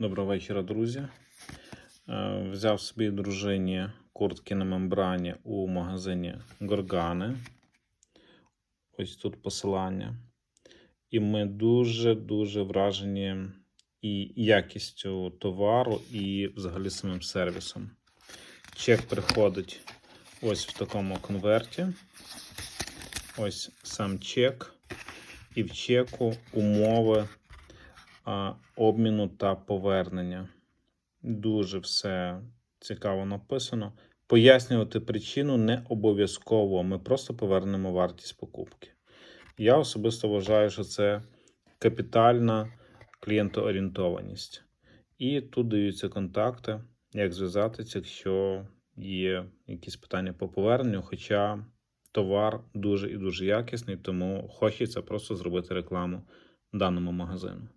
Доброго вечора, друзі. Е, Взяв собі дружині куртки на мембрані у магазині Горгани. Ось тут посилання. І ми дуже-дуже вражені і якістю товару, і взагалі самим сервісом. Чек приходить ось в такому конверті. Ось сам чек. І в чеку умови обміну та повернення. Дуже все цікаво написано. Пояснювати причину не обов'язково. Ми просто повернемо вартість покупки. Я особисто вважаю, що це капітальна клієнтоорієнтованість. І тут даються контакти, як зв'язатися, якщо є якісь питання по поверненню. Хоча товар дуже і дуже якісний, тому хочеться просто зробити рекламу даному магазину.